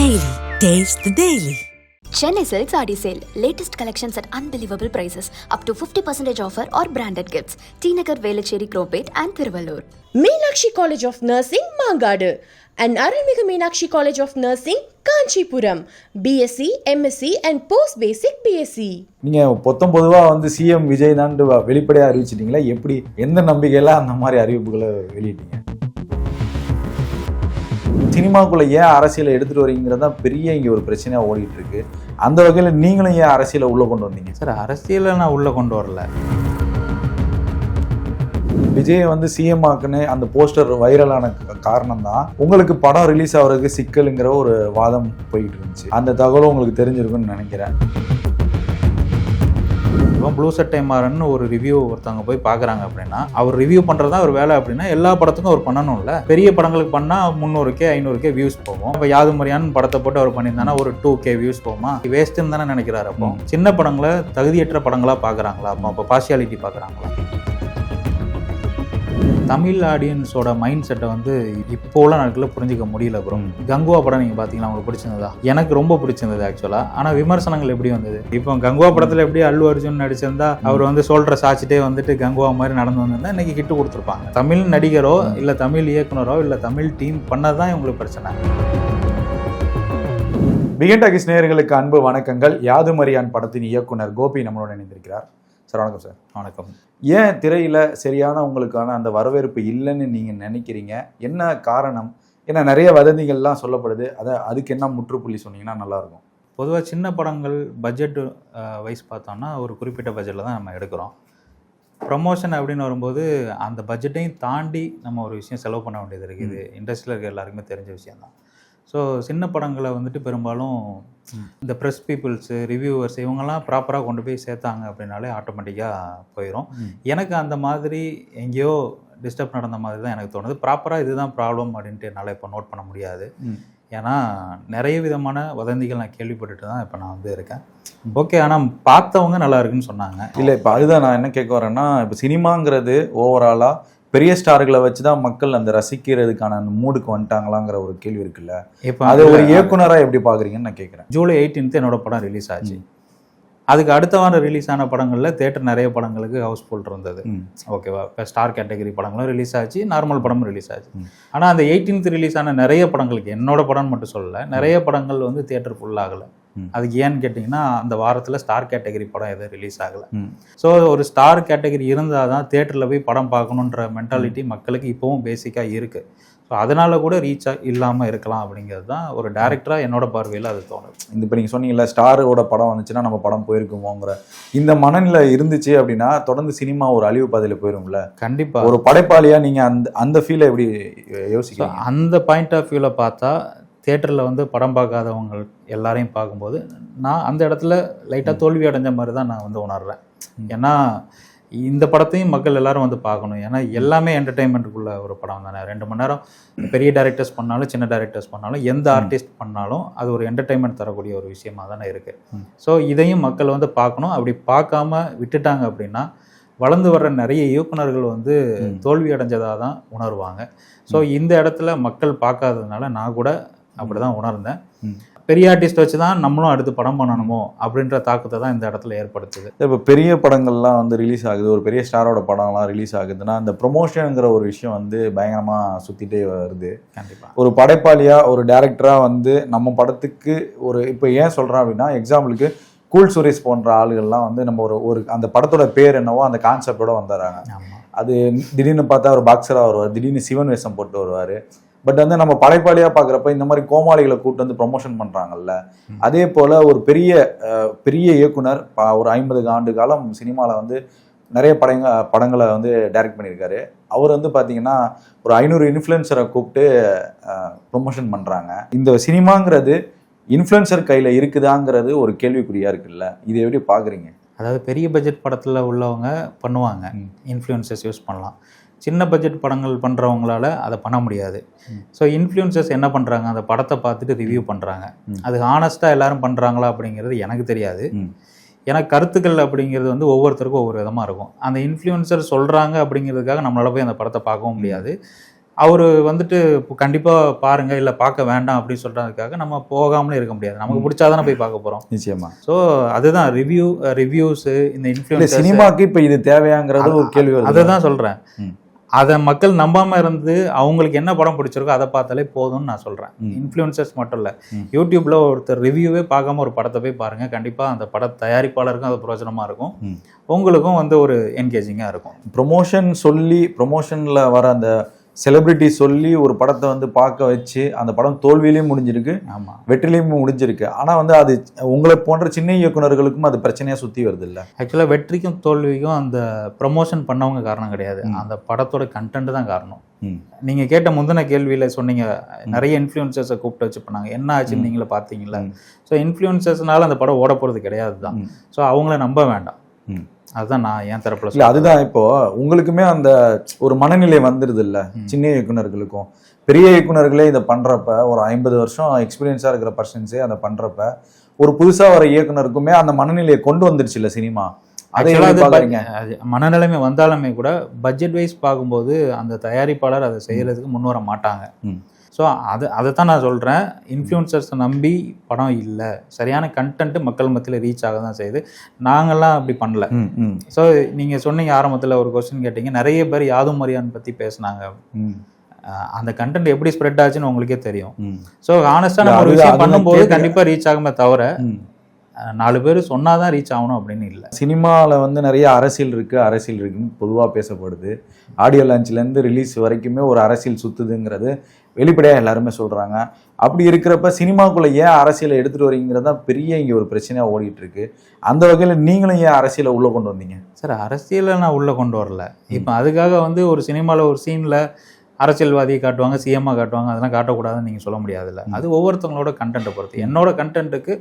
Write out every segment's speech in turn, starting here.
Daily. Taste the Daily. Chennai Silks Adi Sale. Latest collections at unbelievable prices. Up to 50% offer or branded gifts. T Nagar, Velachery, Cropate and Thiruvallur. Meenakshi college of nursing Mangadu and Arulmigu Meenakshi college of nursing Kanchipuram BSc MSc and post basic BSc நீங்கள் பொத்தம் பொதுவாக வந்து CM Vijay தான் வெளிப்படையாக அறிவிச்சிட்டீங்களா எப்படி எந்த நம்பிக்கையில அந்த மாதிரி அறிவிப்புகளை வெளியிட்டீங்க சினிமாக்குள்ள ஏன் அரசியலை எடுத்துட்டு வரீங்கிறது தான் பெரிய இங்கே ஒரு பிரச்சனையாக ஓடிட்டு இருக்கு அந்த வகையில் நீங்களும் ஏன் அரசியலை உள்ள கொண்டு வந்தீங்க? சார் அரசியலை நான் உள்ளே கொண்டு வரல. விஜய் வந்து சிஎம் ஆக்குன்னு அந்த போஸ்டர் வைரலான காரணம் தான் உங்களுக்கு படம் ரிலீஸ் ஆகிறதுக்கு சிக்கலுங்கிற ஒரு வாதம் போயிட்டு இருந்துச்சு. அந்த தகவலும் உங்களுக்கு தெரிஞ்சிருக்கும்னு நினைக்கிறேன். இப்போ ப்ளூ சட்டை மாறன்னு ஒரு ரிவ்யூ ஒருத்தவங்க போய் பார்க்குறாங்க அப்படின்னா அவர் ரிவ்யூ பண்ணுறது தான் ஒரு வேலை அப்படின்னா எல்லா படத்துக்கும் அவர் பண்ணணும்ல. பெரிய படங்களுக்கு பண்ணால் முந்நூறுக்கே ஐநூறுக்கே வியூஸ் போகும். இப்போ யாது முறையான படத்தை போட்டு அவர் பண்ணியிருந்தானா ஒரு டூ கே வியூஸ் போகுமா? வேஸ்ட்டுன்னு தானே நினைக்கிறாரு அப்போ. சின்ன படங்களை தகுதியற்ற படங்களாக பார்க்குறாங்களா அப்போ? அப்போ பார்ஷியாலிட்டி பார்க்குறாங்களா? தமிழ் ஆடியன்ஸோட மைண்ட் செட்டை வந்து இப்போ உள்ள நாட்களில் புரிஞ்சிக்க முடியல ப்ரோ கங்குவா படம் நீங்கள் பார்த்தீங்களா உங்களுக்கு பிடிச்சிருந்ததா? எனக்கு ரொம்ப பிடிச்சிருந்தது ஆக்சுவலாக ஆனால் விமர்சனங்கள் எப்படி வந்தது? இப்போ கங்குவா படத்தில் எப்படி அல்லு அர்ஜுன் நடிச்சிருந்தா அவர் வந்து சொல்கிற சாச்சிட்டே வந்துட்டு கங்குவா மாதிரி நடந்து வந்திருந்தா இன்னைக்கு கிட்டு கொடுத்துருப்பாங்க. தமிழ் நடிகரோ இல்லை தமிழ் இயக்குனரோ இல்லை தமிழ் டீம் பண்ணதான் இவங்களுக்கு பிரச்சனை. பிகன் டாக்கிஸ் நேயர்களுக்கு அன்பு வணக்கங்கள். யாது மரியான் படத்தின் இயக்குனர் கோபி நம்மளோட இணைந்திருக்கிறார். சார் வணக்கம் சார். வணக்கம். ஏன் திரையில சரியான உங்களுக்கான அந்த வரவேற்பு இல்லைன்னு நீங்க நினைக்கிறீங்க? என்ன காரணம்? ஏன்னா நிறைய வதந்திகள்லாம் சொல்லப்படுது. அதை அதுக்கு என்ன முற்றுப்புள்ளி சொன்னீங்கன்னா நல்லா இருக்கும் பொதுவாக சின்ன படங்கள் பட்ஜெட் வைஸ் பார்த்தோம்னா ஒரு குறிப்பிட்ட பட்ஜெட்டில் தான் நம்ம எடுக்கிறோம். ப்ரமோஷன் அப்படின்னு வரும்போது அந்த பட்ஜெட்டையும் தாண்டி நம்ம ஒரு விஷயம் செலவு பண்ண வேண்டியது இருக்குது. இண்டஸ்ட்ரியில் இருக்க எல்லாருக்குமே தெரிஞ்ச விஷயம்தான். ஸோ சின்ன படங்களை வந்துட்டு பெரும்பாலும் இந்த ப்ரெஸ் பீப்புள்ஸு ரிவ்யூவர்ஸ் இவங்கெல்லாம் ப்ராப்பராக கொண்டு போய் சேர்த்தாங்க அப்படின்னாலே ஆட்டோமேட்டிக்காக போயிடும். எனக்கு அந்த மாதிரி எங்கேயோ டிஸ்டர்ப் நடந்த மாதிரி தான் எனக்கு தோணுது. ப்ராப்பராக இதுதான் ப்ராப்ளம் அப்படின்ட்டு என்னால் இப்போ நோட் பண்ண முடியாது. ஏன்னா நிறைய விதமான வதந்திகள் நான் கேள்விப்பட்டுட்டு தான் இப்போ நான் வந்து இருக்கேன். ஓகே ஆனால் பார்த்தவங்க நல்லா இருக்குன்னு சொன்னாங்க. இல்லை இப்போ அதுதான் நான் என்ன கேட்க வரேன்னா இப்போ சினிமாங்கிறது ஓவராலாக பெரிய ஸ்டார்களை வச்சு தான் மக்கள் அந்த ரசிக்கிறதுக்கான அந்த மூடுக்கு வந்துட்டாங்களாங்கிற ஒரு கேள்வி இருக்குல்ல. இப்போ அதை ஒரு இயக்குனராக எப்படி பார்க்குறீங்கன்னு நான் கேட்குறேன் ஜூலை 18th என்னோட படம் ரிலீஸ் ஆச்சு. அதுக்கு அடுத்த வாரம் ரிலீஸ் ஆன படங்களில் தேட்டர் நிறைய படங்களுக்கு ஹவுஸ்ஃபுல் இருந்தது. ஓகேவா இப்போ ஸ்டார் கேட்டகரி படங்களும் ரிலீஸ் ஆச்சு நார்மல் படமும் ரிலீஸ் ஆச்சு. ஆனால் அந்த 18th ரிலீஸ் ஆன நிறைய படங்களுக்கு என்னோட படம்னு மட்டும் சொல்லல நிறைய படங்கள் வந்து தேட்டர் ஃபுல் ஆகலை. அதுக்கு ஏன்னு கேட்டிங்கன்னா அந்த வாரத்தில் ஸ்டார் கேட்டகரி படம் எதுவும் ரிலீஸ் ஆகலை. ஸோ ஒரு ஸ்டார் கேட்டகரி இருந்தால் தான் தேட்டரில் போய் படம் பார்க்கணுன்ற மென்டாலிட்டி மக்களுக்கு இப்போவும் பேசிக்காக இருக்குது ஸோ அதனால கூட ரீச் இல்லாமல் இருக்கலாம் அப்படிங்கிறது தான் ஒரு டேரக்டராக என்னோட பார்வையில் அது தோணுது. இந்த இப்போ நீங்கள் சொன்னீங்கல்ல ஸ்டாரோட படம் வந்துச்சுன்னா நம்ம படம் போயிருக்குமோங்கிற இந்த மனநிலை இருந்துச்சு அப்படின்னா தொடர்ந்து சினிமா ஒரு அழிவு பாதையில் போயிரும்ல? கண்டிப்பாக ஒரு படைப்பாளியா நீங்க அந்த அந்த ஃபீலை எப்படி ஸோ யோசிக்கிறீங்க? அந்த பாயிண்ட் ஆஃப் வியூவில் பார்த்தா தேட்டரில் வந்து படம் பார்க்காதவங்க எல்லாரையும் பார்க்கும்போது நான் அந்த இடத்துல லைட்டாக தோல்வி அடைஞ்ச மாதிரி தான் நான் வந்து உணர்றேன். ஏன்னா இந்த படத்தையும் மக்கள் எல்லாரும் வந்து பார்க்கணும். ஏன்னா எல்லாமே என்டர்டெயின்மெண்ட்டுக்குள்ள ஒரு படம் தானே. ரெண்டு மணி நேரம் பெரிய டேரக்டர்ஸ் பண்ணாலும் சின்ன டேரக்டர்ஸ் பண்ணாலும் எந்த ஆர்டிஸ்ட் பண்ணாலும் அது ஒரு என்டர்டெயின்மெண்ட் தரக்கூடிய ஒரு விஷயமா தானே இருக்குது. ஸோ இதையும் மக்கள் வந்து பார்க்கணும். அப்படி பார்க்காம விட்டுட்டாங்க அப்படின்னா வளர்ந்து வர்ற நிறைய இயக்குனர்கள் வந்து. தோல்வி அடைஞ்சதாக தான் உணர்வாங்க. ஸோ இந்த இடத்துல மக்கள் பார்க்காததுனால நான் கூட அப்படிதான் உணர்ந்தேன். பெரிய ஆர்டிஸ்ட் வச்சு தான் நம்மளும் அடுத்து படம் பண்ணணுமோ அப்படின்ற தாக்கத்தை தான் இந்த இடத்துல ஏற்படுத்துது. இப்போ பெரிய படங்கள்லாம் வந்து ரிலீஸ் ஆகுது. ஒரு பெரிய ஸ்டாரோட படம்லாம் ரிலீஸ் ஆகுதுன்னா அந்த ப்ரொமோஷனுங்கிற ஒரு விஷயம் வந்து பயங்கரமா சுத்திட்டே வருது. கண்டிப்பாக ஒரு படைப்பாளியா ஒரு டைரக்டரா வந்து நம்ம படத்துக்கு ஒரு இப்போ ஏன் சொல்றேன் அப்படின்னா எக்ஸாம்பிளுக்கு கூல் சுரேஷ் போன்ற ஆளுகள்லாம் வந்து நம்ம ஒரு ஒரு அந்த படத்தோட பேர் என்னவோ அந்த கான்செப்டோட வந்துடுறாங்க. அது திடீர்னு பார்த்தா ஒரு பாக்ஸராக வருவார். திடீர்னு சிவன் வேஷம் போட்டு வருவார். பட் வந்து நம்ம படைப்பாளியாக பார்க்குறப்ப இந்த மாதிரி கோமாளிகளை கூட்டு வந்து ப்ரொமோஷன் பண்ணுறாங்கல்ல. அதே போல் ஒரு பெரிய பெரிய இயக்குனர் ஒரு ஐம்பது ஆண்டு காலம் சினிமாவில் வந்து நிறைய படங்க படங்களை வந்து டைரக்ட் பண்ணியிருக்காரு. அவர் வந்து பார்த்தீங்கன்னா ஒரு ஐநூறு இன்ஃப்ளூயன்சரை கூப்பிட்டு ப்ரொமோஷன் பண்ணுறாங்க இந்த சினிமாங்கிறது இன்ஃப்ளூயன்சர் கையில் இருக்குதாங்கிறது ஒரு கேள்விக்குறியாக இருக்குல்ல. இதை எப்படி பார்க்குறீங்க அதாவது பெரிய பட்ஜெட் படத்தில் உள்ளவங்க பண்ணுவாங்க. ம். இன்ஃப்ளூயன்சஸ் யூஸ் பண்ணலாம். சின்ன பட்ஜெட் படங்கள் பண்ணுறவங்களால அதை பண்ண முடியாது. ஸோ இன்ஃப்ளூயன்சஸ் என்ன பண்ணுறாங்க அந்த படத்தை பார்த்துட்டு ரிவ்யூ பண்ணுறாங்க. அது ஹானஸ்ட்டாக எல்லாரும் பண்ணுறாங்களா அப்படிங்கிறது எனக்கு தெரியாது. ஏன்னா கருத்துக்கள் அப்படிங்கிறது வந்து ஒவ்வொருத்தருக்கும் ஒவ்வொரு விதமாக இருக்கும். அந்த இன்ஃப்ளூயன்சர் சொல்கிறாங்க அப்படிங்கிறதுக்காக நம்மளால போய் அந்த படத்தை பார்க்கவும் முடியாது. அவர் வந்துட்டு கண்டிப்பாக பாருங்க இல்லை பார்க்க வேண்டாம் அப்படின்னு சொல்கிறதுக்காக நம்ம போகாமலே இருக்க முடியாது. நமக்கு பிடிச்சாதானே போய் பார்க்க போகிறோம் நிச்சயமா. ஸோ அதுதான் ரிவ்யூ ரிவ்யூஸு இந்த இன்ஃப்ளூயன்ஸ் சினிமாக்கு இப்ப இது தேவையாங்கிறது ஒரு கேள்வி அதை தான் சொல்கிறேன். அதை மக்கள் நம்பாம இருந்து அவங்களுக்கு என்ன படம் பிடிச்சிருக்கோ அதை பார்த்தாலே போதும்னு நான் சொல்கிறேன். இன்ஃப்ளூயன்சர்ஸ் மட்டும் இல்லை ம். யூடியூப்ல ஒருத்தர் ரிவ்யூவே பார்க்காம ஒரு படத்தை போய் பாருங்க கண்டிப்பாக அந்த பட தயாரிப்பாளருக்கும் அது பிரயோஜனமாக இருக்கும். உங்களுக்கும் வந்து ஒரு என்கேஜிங்காக இருக்கும் ப்ரொமோஷன் சொல்லி ப்ரொமோஷன்ல வர அந்த செலிபிரிட்டி சொல்லி ஒரு படத்தை வந்து பார்க்க வச்சு அந்த படம் தோல்வியிலையும் முடிஞ்சிருக்கு ஆமாம் வெற்றிலையும் முடிஞ்சிருக்கு ஆனா வந்து அது உங்களை போன்ற சின்ன இயக்குனர்களுக்கும் அது பிரச்சனையா சுத்தி வருது இல்ல ஆக்சுவலாக வெற்றிக்கும் தோல்விக்கும் அந்த ப்ரமோஷன் பண்ணவங்க காரணம் கிடையாது. அந்த படத்தோட கண்டென்ட் தான் காரணம் ம். நீங்க கேட்ட முந்தின கேள்வியில சொன்னீங்க நிறைய இன்ஃப்ளூயன்சர்ஸை கூப்பிட்டு வச்சு பண்ணாங்க என்ன ஆச்சுன்னு. நீங்களே பார்த்தீங்களா. ஸோ இன்ஃப்ளூயன்சர்ஸ்னால அந்த படம் ஓட போறது கிடையாது தான். ஸோ அவங்கள நம்ப வேண்டாம். அதுதான் நான் என் தரப்புல இல்ல. அதுதான் இப்போ உங்களுக்குமே அந்த ஒரு மனநிலை வந்துருது இல்ல. சின்ன இயக்குனர்களுக்கும் பெரிய இயக்குனர்களே இதை பண்றப்ப ஒரு ஐம்பது வருஷம் எக்ஸ்பீரியன்ஸா இருக்கிற பர்சன்ஸே அதை பண்றப்ப ஒரு புதுசா வர இயக்குனருக்குமே அந்த மனநிலையை கொண்டு வந்துருச்சு இல்ல சினிமா அதை மனநிலைமை வந்தாலுமே கூட பட்ஜெட் வைஸ் பார்க்கும்போது அந்த தயாரிப்பாளர் அதை செய்யறதுக்கு முன் வர மாட்டாங்க. ஸோ அது அதை தான் நான் சொல்கிறேன் இன்ஃப்ளூயன்சர்ஸை நம்பி படம் இல்லை. சரியான கண்டென்ட் மக்கள் மத்தியில் ரீச் ஆக தான் செய்யுது. நாங்கள்லாம் அப்படி பண்ணல. ஸோ நீங்கள் சொன்னீங்க ஆரம்பத்தில் ஒரு கொஸ்டின் கேட்டீங்க. நிறைய பேர் யாதும் மரியான் பற்றி பேசுனாங்க. அந்த கண்டென்ட் எப்படி ஸ்ப்ரெட் ஆச்சுன்னு உங்களுக்கே தெரியும். ஸோ ஆனஸ்டாக நம்ம ஒரு விஷயம் பண்ணும்போது. கண்டிப்பாக ரீச் ஆகுமே தவிர நாலு பேர் சொன்னாதான் ரீச் ஆகணும் அப்படின்னு இல்லை. சினிமாவில் வந்து நிறைய அரசியல் இருக்கு அரசியல் இருக்குன்னு பொதுவாக பேசப்படுது. ஆடியோ லான்ச்லேருந்து ரிலீஸ் வரைக்குமே ஒரு அரசியல் சுத்துதுங்கிறது வெளிப்படையாக எல்லாருமே சொல்றாங்க. அப்படி இருக்கிறப்ப சினிமாக்குள்ளே ஏன் அரசியலை எடுத்துட்டு வரீங்கிறது தான் பெரிய இங்கே ஒரு பிரச்சனையாக ஓடிட்டு இருக்கு அந்த வகையில் நீங்களும் ஏன் அரசியலை உள்ள கொண்டு வந்தீங்க? சார் அரசியலை நான் உள்ளே கொண்டு வரல. இப்போ அதுக்காக வந்து ஒரு சினிமாவில் ஒரு சீனில் அரசியல்வாதியை காட்டுவாங்க சிஎம்மாக காட்டுவாங்க அதெல்லாம் காட்டக்கூடாதுன்னு நீங்கள் சொல்ல முடியாதுல்ல. அது ஒவ்வொருத்தவங்களோட கண்டென்ட்டை பொறுத்து. என்னோட கண்டென்ட்டுக்கு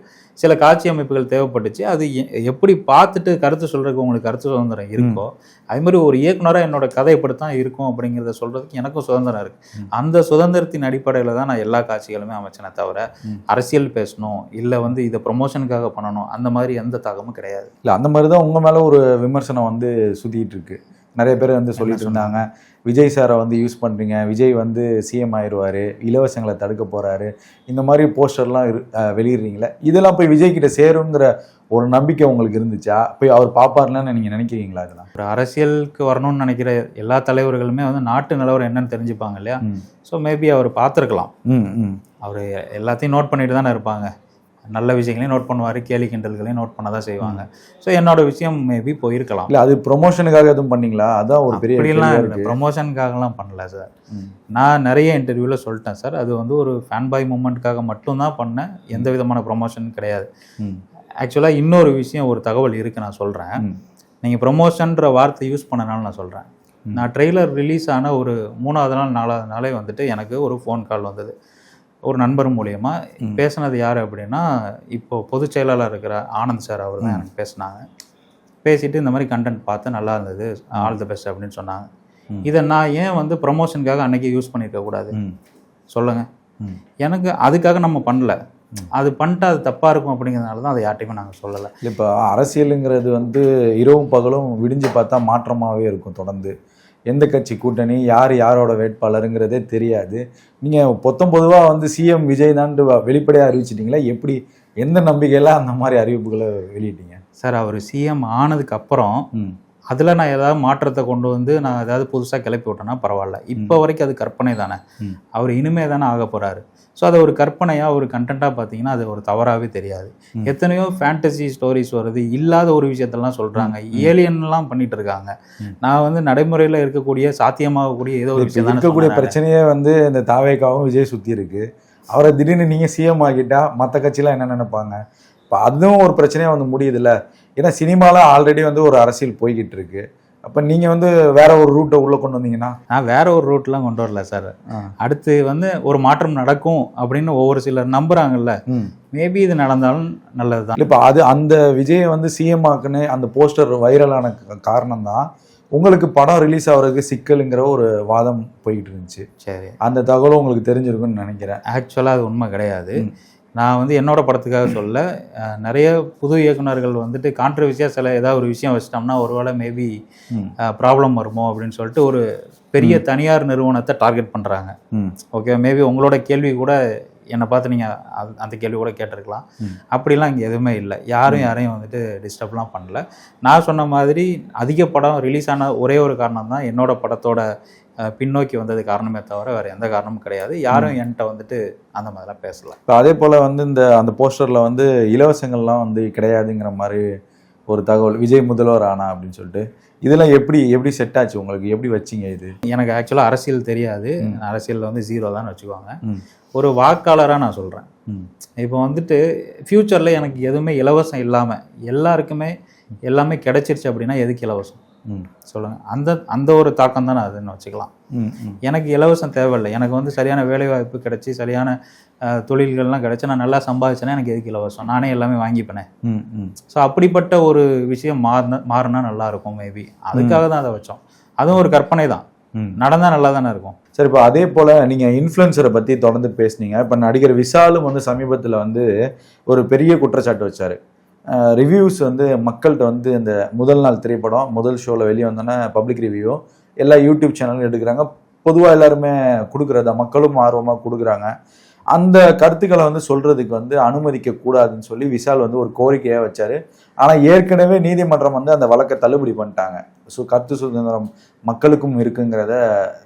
சில காட்சி அமைப்புகள் தேவைப்பட்டுச்சு. அது எப்படி பார்த்துட்டு கருத்து சொல்கிறதுக்கு உங்களுக்கு கருத்து சுதந்திரம் இருக்கோ அதே மாதிரி ஒரு இயக்குனராக என்னோட கதை இப்படி தான் இருக்கும் அப்படிங்கிறத சொல்கிறதுக்கு எனக்கும் சுதந்திரம் இருக்குது. அந்த சுதந்திரத்தின் அடிப்படையில் தான் நான் எல்லா காட்சிகளுமே அமைச்சேனே தவிர. அரசியல் பேசணும் இல்லை வந்து இதை ப்ரொமோஷனுக்காக பண்ணணும் அந்த மாதிரி எந்த தாக்கமும் கிடையாது. இல்லை அந்த மாதிரி தான் உங்கள் மேலே ஒரு விமர்சனம் வந்து சுத்திட்டு இருக்கு. நிறைய பேர் வந்து சொல்லிட்டு இருந்தாங்க. விஜய் சாரை வந்து யூஸ் பண்ணுறீங்க விஜய் வந்து சிஎம் ஆயிடுவார் இலவசங்களை தடுக்க போகிறாரு இந்த மாதிரி போஸ்டர்லாம் வெளியிடுறீங்களே? இதெல்லாம் போய் விஜய் கிட்ட சேருங்கிற ஒரு நம்பிக்கை உங்களுக்கு இருந்துச்சா? போய் அவர் பார்ப்பாருன்னு நீங்கள் நினைக்கிறீங்களா இதெல்லாம்? ஒரு அரசியலுக்கு வரணும்னு நினைக்கிற எல்லா தலைவர்களுமே வந்து நாட்டு நிலவரம் என்னன்னு தெரிஞ்சுப்பாங்க இல்லையா? ஸோ மேபி அவர் பார்த்துருக்கலாம். ம் ம். அவர் எல்லாத்தையும் நோட் பண்ணிட்டு தானே இருப்பாங்க. நல்ல விஷயங்களையும் நோட் பண்ணுவார் கேலி கிண்டல்களையும் நோட் பண்ண தான் செய்வாங்க ஸோ என்னோட விஷயம் மேபி போயிருக்கலாம். இல்லை அது ப்ரொமோஷனுக்காக எதுவும் பண்ணீங்களா? அதான் ஒரு பெரிய அப்படிலாம் கேள்வியா இல்லை. ப்ரொமோஷனுக்காகலாம் பண்ணல சார். நான் நிறைய இன்டர்வியூவில் சொல்லிட்டேன் சார் அது வந்து ஒரு ஃபேன் பாய் மூமெண்ட்டுக்காக மட்டும்தான் பண்ணேன். எந்த விதமான ப்ரொமோஷன் கிடையாது. ஆக்சுவலாக இன்னொரு விஷயம் ஒரு தகவல் இருக்குது நான் சொல்கிறேன் நீங்கள் ப்ரொமோஷன்ற வார்த்தை யூஸ் பண்ணனால நான் சொல்கிறேன். நான் ட்ரெய்லர் ரிலீஸ் ஆன ஒரு மூணாவது நாள் நாலாவது நாளே வந்துட்டு எனக்கு ஒரு ஃபோன் கால் வந்தது. ஒரு நண்பர் மூலியமா. பேசுனது யார் அப்படின்னா இப்போ பொதுச் செயலாளர் இருக்கிற ஆனந்த் சார் அவர் தான். எனக்கு பேசினாங்க. பேசிட்டு இந்த மாதிரி கண்டென்ட் பார்த்து நல்லா இருந்தது ஆல் தி பெஸ்ட் அப்படின்னு சொன்னாங்க. இதை நான் ஏன் வந்து ப்ரமோஷனுக்காக அன்னைக்கு யூஸ் பண்ணியிருக்க கூடாது? சொல்லுங்க. எனக்கு அதுக்காக நம்ம பண்ணல. அது பண்ணிட்டு அது தப்பாக இருக்கும் அப்படிங்கிறதுனால தான் அதை யார்ட்டையுமே நாங்கள் சொல்லலை. இப்போ அரசியலுங்கிறது வந்து இரவும் பகலும் விடிஞ்சு பார்த்தா மாற்றமாகவே இருக்கும் தொடர்ந்து. எந்த கட்சி கூட்டணி யார் யாரோட வேட்பாளருங்கிறதே தெரியாது. நீங்கள் பொத்தம் பொதுவாக வந்து சிஎம் விஜய் தான் வெளிப்படையாக அறிவிச்சிட்டிங்களா எப்படி எந்த நம்பிக்கையில் அந்த மாதிரி அறிவிப்புகளை வெளியிட்டீங்க? சார் அவர் சிஎம் ஆனதுக்கு அப்புறம் அதில் நான் ஏதாவது மாற்றத்தை கொண்டு வந்து நான் ஏதாவது புதுசாக கிளப்பி விட்டேன்னா பரவாயில்ல. இப்போ வரைக்கும் அது கற்பனை தானே. அவர் இனிமே தானே ஆக போகிறாரு ஸோ அதை ஒரு கற்பனையாக ஒரு கண்டென்ட்டாக பார்த்தீங்கன்னா அது ஒரு தவறாகவே தெரியாது. எத்தனையோ ஃபேண்டசி ஸ்டோரிஸ் வருது இல்லாத ஒரு விஷயத்தெல்லாம் சொல்கிறாங்க. ஏலியன்லாம் பண்ணிட்டு இருக்காங்க. நான் வந்து நடைமுறையில் இருக்கக்கூடிய சாத்தியமாகக்கூடிய ஏதோ ஒரு விஷயம் இருக்கக்கூடிய. பிரச்சனையே வந்து இந்த தாவேக்காவும் விஜய் சுற்றி இருக்கு அவரை திடீர்னு நீங்கள் சிஎம் ஆகிட்டா மற்ற கட்சிலாம் என்ன நினைப்பாங்க இப்போ அதுவும் ஒரு பிரச்சனையாக வந்து முடியுதுல்ல ஏன்னா சினிமாவில் ஆல்ரெடி வந்து ஒரு அரசியல் போய்கிட்டு இருக்கு அப்போ நீங்கள் வந்து வேற ஒரு ரூட்டை உள்ளே கொண்டு வந்தீங்கன்னா? நான் வேற ஒரு ரூட்லாம் கொண்டு வரல சார். அடுத்து வந்து ஒரு மாற்றம் நடக்கும் அப்படின்னு ஒவ்வொரு சிலர் நம்புறாங்கல்ல. மேபி இது நடந்தாலும் நல்லது தான் இப்போ அது அந்த விஜயை வந்து சிஎம் ஆக்குன்னு அந்த போஸ்டர் வைரலான காரணம் தான் உங்களுக்கு படம் ரிலீஸ் ஆகிறதுக்கு சிக்கலுங்கிற ஒரு வாதம் போய்கிட்டு இருந்துச்சு. சரி. அந்த தகவலும் உங்களுக்கு தெரிஞ்சிருக்கும்னு நினைக்கிறேன். ஆக்சுவலாக அது உண்மை கிடையாது. நான் வந்து என்னோட படத்துக்காக சொல்ல நிறைய புது இயக்குனர்கள் வந்துட்டு கான்ட்ரவர்சியாக சில ஏதாவது ஒரு விஷயம் வச்சிட்டோம்னா ஒருவேளை மேபி ப்ராப்ளம் வருமோ அப்படின்னு சொல்லிட்டு ஒரு பெரிய தனியார் நிறுவனத்தை டார்கெட் பண்ணுறாங்க ஓகே மேபி உங்களோட கேள்வி கூட என்னை பார்த்து நீங்கள் அந்த கேள்வி கூட கேட்டிருக்கலாம். அப்படிலாம் இங்கே எதுவுமே இல்லை. யாரும் யாரையும் வந்துட்டு டிஸ்டர்ப்லாம் பண்ணல. நான் சொன்ன மாதிரி அதிக படம் ரிலீஸ் ஆன ஒரே ஒரு காரணம் தான் என்னோட படத்தோட பின்னோக்கி வந்தது காரணமே தவிர வேறு எந்த காரணமும் கிடையாது. யாரும் என்கிட்ட வந்துட்டு அந்த மாதிரிலாம் பேசல. இப்போ அதே போல் வந்து இந்த அந்த போஸ்டரில் வந்து இலவசங்கள்லாம் வந்து கிடையாதுங்கிற மாதிரி ஒரு தகவல் விஜய் முதல்வர் ஆனா அப்படின்னு சொல்லிட்டு இதெல்லாம் எப்படி எப்படி செட் ஆச்சு உங்களுக்கு எப்படி வச்சீங்க இது எனக்கு ஆக்சுவலாக அரசியல் தெரியாது. அரசியலில் வந்து ஜீரோ தான் வச்சுக்குவாங்க. ஒரு வாக்காளராக நான் சொல்கிறேன். இப்போ வந்துட்டு ஃப்யூச்சரில் எனக்கு எதுவுமே இலவசம் இல்லாமல் எல்லாருக்குமே எல்லாமே கிடைச்சிருச்சு அப்படின்னா எதுக்கு இலவசம். சொல்லுங்கள் அந்த அந்த ஒரு தாக்கம் தான் அதுன்னு வச்சுக்கலாம். எனக்கு இலவசம் தேவையில்லை. எனக்கு வந்து சரியான வேலைவாய்ப்பு கிடைச்சி சரியான தொழில்கள்லாம் கிடைச்சி நான் நல்லா சம்பாதிச்சேன்னா எனக்கு எதுக்கு இலவசம்? நானே எல்லாமே வாங்கிப்பேனே. ம். ம். ஸோ அப்படிப்பட்ட ஒரு விஷயம் மாறின மாறினா நல்லா இருக்கும் மேபி அதுக்காக தான் அதை வச்சோம். அதுவும் ஒரு கற்பனை தான். நடந்தால் நல்லா தானே இருக்கும். சரி இப்போ அதே போல் நீங்கள் இன்ஃப்ளூயன்சரை பற்றி தொடர்ந்து பேசுனீங்க. இப்போ நடிகர் விஷாலும் வந்து சமீபத்தில் வந்து ஒரு பெரிய குற்றச்சாட்டு வச்சார். ரிவ்யூஸ் வந்து மக்கள்கிட்ட வந்து இந்த முதல் நாள் திரைப்படம் முதல் ஷோவில் வெளியே வந்தோன்னே பப்ளிக் ரிவ்யூ எல்லா யூடியூப் சேனலும் எடுக்கிறாங்க. பொதுவாக எல்லாருமே கொடுக்குறத மக்களும் ஆர்வமாக கொடுக்குறாங்க. அந்த கருத்துக்களை வந்து சொல்கிறதுக்கு வந்து அனுமதிக்க கூடாதுன்னு சொல்லி விஷால் வந்து ஒரு கோரிக்கையாக வச்சார். ஆனால் ஏற்கனவே நீதிமன்றம் வந்து அந்த வழக்கை தள்ளுபடி பண்ணிட்டாங்க. ஸோ கருத்து சுதந்திரம் மக்களுக்கும் இருக்குங்கிறத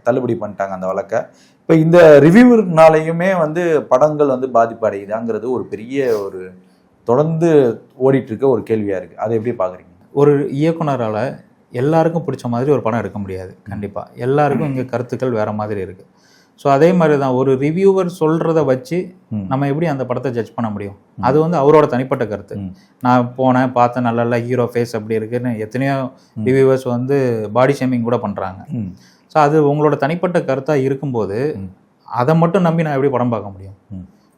தள்ளுபடி பண்ணிட்டாங்க அந்த வழக்கை. இப்போ இந்த ரிவ்யூனாலையுமே வந்து படங்கள் வந்து பாதிப்பு அடையுதாங்கிறது ஒரு பெரிய ஒரு தொடர்ந்து ஓடிட்டு இருக்க ஒரு கேள்வியா இருக்கு அதை எப்படி பாக்குறீங்க ஒரு இயக்குனரால் எல்லாருக்கும் பிடிச்ச மாதிரி ஒரு படம் எடுக்க முடியாது கண்டிப்பாக எல்லாருக்கும் இங்கே கருத்துக்கள் வேற மாதிரி இருக்குது ஸோ அதே மாதிரி தான் ஒரு ரிவ்யூவர் சொல்கிறத வச்சு. நம்ம எப்படி அந்த படத்தை ஜட்ஜ் பண்ண முடியும் அது வந்து அவரோட தனிப்பட்ட கருத்து. நான் போனேன் பார்த்தேன் நல்ல நல்ல ஹீரோ ஃபேஸ் அப்படி இருக்குன்னு எத்தனையோ. ரிவ்யூவர்ஸ் வந்து பாடி ஷேமிங் கூட பண்ணுறாங்க. ஸோ அது உங்களோட தனிப்பட்ட கருத்தாக இருக்கும்போது. அதை மட்டும் நம்பி நான் எப்படி படம் பார்க்க முடியும்.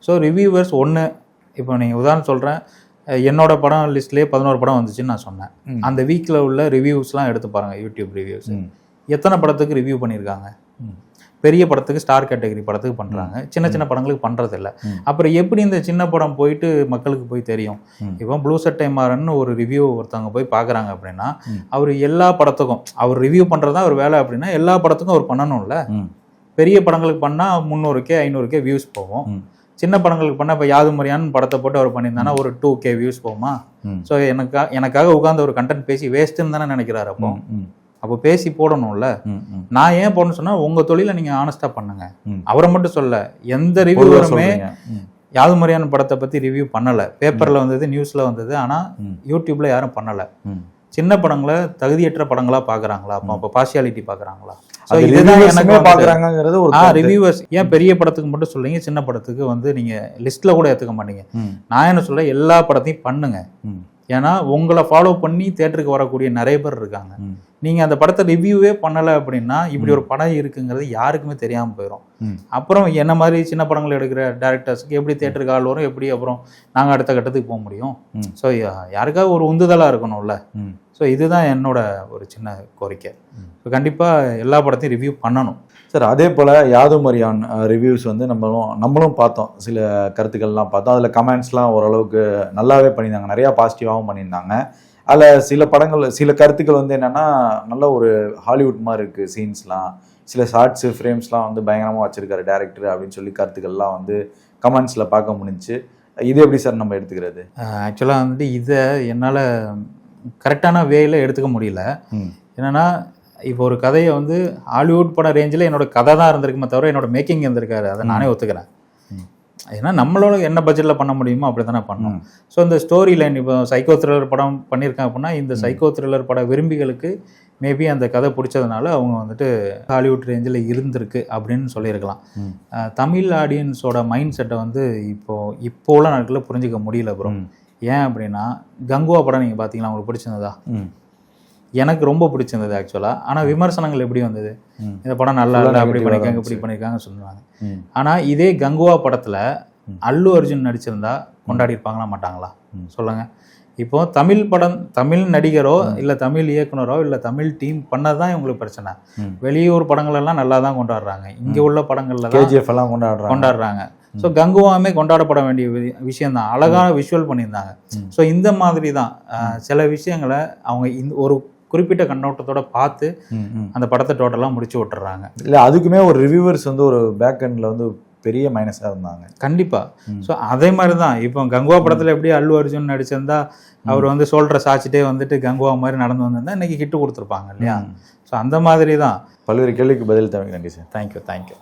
ஸோ ரிவ்யூவர்ஸ் ஒன்று இப்போ நீங்கள் உதாரணம் சொல்கிறேன் என்னோட படம் லிஸ்ட்லேயே பதினோரு படம் வந்துச்சுன்னு நான் சொன்னேன். அந்த வீக்கில் உள்ள ரிவ்யூஸ்லாம் எடுத்து பாருங்கள் யூடியூப் ரிவ்யூஸ். எத்தனை படத்துக்கு ரிவ்யூ பண்ணியிருக்காங்க. பெரிய படத்துக்கு ஸ்டார் கேட்டகரி படத்துக்கு பண்ணுறாங்க சின்ன சின்ன படங்களுக்கு பண்ணுறதில்ல. அப்புறம் எப்படி இந்த சின்ன படம் போயிட்டு மக்களுக்கு போய் தெரியும். இப்போ ப்ளூ சட்டை மாறன்னு ஒரு ரிவ்யூ ஒருத்தவங்க போய் பார்க்குறாங்க அப்படின்னா. அவர் எல்லா படத்துக்கும் அவர் ரிவ்யூ பண்ணுறது தான் ஒரு வேலை அப்படின்னா எல்லா படத்துக்கும் அவர் பண்ணணும்ல. பெரிய படங்களுக்கு பண்ணால் முந்நூறுக்கே ஐநூறுக்கே வியூஸ் போகும் ம். சின்ன படங்களுக்கு பண்ணால் இப்போ யாது மரியான்னு படத்தை போட்டு அவர் பண்ணியிருந்தானா ஒரு டூ கே வியூஸ் போகுமா ம். ஸோ எனக்கா எனக்காக உட்காந்து ஒரு கண்டென்ட் பேசி வேஸ்ட்டுன்னு தானே நினைக்கிறாரு அப்போ. அப்போ பேசி போடணும்ல. நான் ஏன் போடணும்னு சொன்னால் உங்கள் தொழிலை நீங்கள் ஆனஸ்ட்டாக பண்ணுங்க. அவரை மட்டும் சொல்ல எந்த ரிவ்யூவருமே. யாது மரியான் படத்தை பற்றி ரிவ்யூ பண்ணலை பேப்பரில் வந்தது நியூஸில் வந்தது ஆனால் ம். யூடியூப்பில் யாரும் பண்ணலை. சின்ன படங்களை தகுதியற்ற படங்களா பார்க்குறாங்களா? அப்போ அப்போ ஸோ இதுதான் reviewers எனக்கு பாக்குறாங்கங்கிறது ஒரு. ரிவ்யூவர்ஸ் ஏன் பெரிய படத்துக்கு மட்டும் சொல்றீங்க சின்ன படத்துக்கு வந்து நீங்க லிஸ்ட்ல கூட ஏத்துக்க மாட்டீங்க. நான் என்ன சொல்ல எல்லா படத்தையும் பண்ணுங்க. ஏன்னா உங்களை ஃபாலோ பண்ணி தேட்டருக்கு வரக்கூடிய நிறைய பேர் இருக்காங்க. ம். நீங்க அந்த படத்தை ரிவ்யூவே பண்ணல அப்படின்னா இப்படி ஒரு படம் இருக்குங்கிறது யாருக்குமே தெரியாம போயிடும். அப்புறம் என்ன மாதிரி சின்ன படங்கள் எடுக்கிற டேரக்டர்ஸ்க்கு எப்படி தேட்டருக்கு ஆள் வரும் எப்படி அப்புறம் நாங்க அடுத்த கட்டத்துக்கு போக முடியும். ஸோ யாருக்காவது ஒரு உந்துதலா இருக்கணும்ல. ஸோ இதுதான் என்னோட ஒரு சின்ன கோரிக்கை. ஸோ கண்டிப்பாக எல்லா படத்தையும் ரிவ்யூ பண்ணணும் சார் அதே போல் யாது மரியான் ரிவ்யூஸ் வந்து நம்மளும் நம்மளும் பார்த்தோம் சில கருத்துக்கள்லாம் பார்த்தோம் அதில் கமெண்ட்ஸ்லாம் ஓரளவுக்கு நல்லாவே பண்ணியிருந்தாங்க நிறையா பாசிட்டிவாகவும் பண்ணியிருந்தாங்க அதில் சில படங்கள் சில கருத்துக்கள் வந்து என்னென்னா நல்ல ஒரு ஹாலிவுட் மாதிரி இருக்குது சீன்ஸ்லாம் சில ஷார்ட்ஸு ஃப்ரேம்ஸ்லாம் வந்து பயங்கரமாக வச்சுருக்காரு டேரக்டர் அப்படின்னு சொல்லி கருத்துக்கள்லாம் வந்து கமெண்ட்ஸில் பார்க்க முடிஞ்சுச்சு. இது எப்படி சார் நம்ம எடுத்துக்கிறது? ஆக்சுவலாக வந்துட்டு இதை என்னால் கரெக்டான வேயில் எடுத்துக்க முடியல. என்னன்னா இப்போ ஒரு கதையை வந்து ஹாலிவுட் படம் ரேஞ்சில் என்னோட கதை தான் இருந்திருக்குமே தவிர என்னோட மேக்கிங் இருந்திருக்காரு. அதை நானே ஒத்துக்கிறேன். ஏன்னா நம்மளோட என்ன பட்ஜெட்டில் பண்ண முடியுமோ அப்படி தானே பண்ணோம் ம். ஸோ இந்த ஸ்டோரி லைன் இப்போ சைக்கோ த்ரில்லர் படம் பண்ணியிருக்கேன் அப்படின்னா இந்த சைக்கோ த்ரில்லர் பட விரும்பிகளுக்கு மேபி அந்த கதை பிடிச்சதுனால அவங்க வந்துட்டு ஹாலிவுட் ரேஞ்சில் இருந்திருக்கு அப்படின்னு சொல்லியிருக்கலாம். தமிழ் ஆடியன்ஸோட மைண்ட் செட்டை வந்து இப்போ இப்போ உள்ள நாட்களில் புரிஞ்சிக்க முடியல ப்ரோ. ஏன் அப்படின்னா கங்குவா படம் நீங்கள் பார்த்தீங்களா உங்களுக்கு பிடிச்சிருந்ததா. எனக்கு ரொம்ப பிடிச்சிருந்தது ஆக்சுவலாக ஆனால் விமர்சனங்கள் எப்படி வந்தது. இந்த படம் நல்லா இல்லை அப்படி இருந்துச்சு. இப்படி பண்ணியிருக்காங்க சொல்லுவாங்க. ஆனால் இதே கங்குவா படத்தில். அல்லு அர்ஜுன் நடிச்சிருந்தா கொண்டாடி இருப்பாங்களா மாட்டாங்களா. சொல்லுங்க. இப்போ தமிழ் படம் தமிழ் நடிகரோ இல்லை தமிழ் இயக்குனரோ இல்லை தமிழ் டீம் பண்ணது தான் இவங்களுக்கு பிரச்சனை. வெளியூர் படங்கள் எல்லாம் நல்லா தான் கொண்டாடுறாங்க. இங்கே உள்ள படங்கள்ல கேஜிஎஃப் எல்லாம் கொண்டாடுறாங்க. கொண்டாடுறாங்க. ஸோ கங்குவாமே கொண்டாடப்பட வேண்டிய விஷயம் தான் அழகான விஷுவல் பண்ணியிருந்தாங்க. ஸோ இந்த மாதிரி தான் சில விஷயங்களை அவங்க இந்த ஒரு குறிப்பிட்ட கண்ணோட்டத்தோட பார்த்து. அந்த படத்தை டோட்டலாக முடிச்சு விட்டுறாங்க. இல்ல அதுக்குமே ஒரு ரிவ்யூவர்ஸ் வந்து ஒரு பேக் எண்ட்ல வந்து பெரிய மைனஸா இருந்தாங்க. கண்டிப்பா. ம். ஸோ அதே மாதிரி தான் இப்போ கங்குவா படத்துல எப்படி அல்லு அர்ஜுன் நடிச்சிருந்தா அவர் வந்து சோல்டரை சாச்சிட்டே வந்துட்டு கங்குவா மாதிரி நடந்து வந்திருந்தா இன்னைக்கு ஹிட்டு கொடுத்துருப்பாங்க இல்லையா. ஸோ அந்த மாதிரி தான் பல்வேறு கேள்விக்கு பதில் தவிர நன்றி சார். Thank you thank you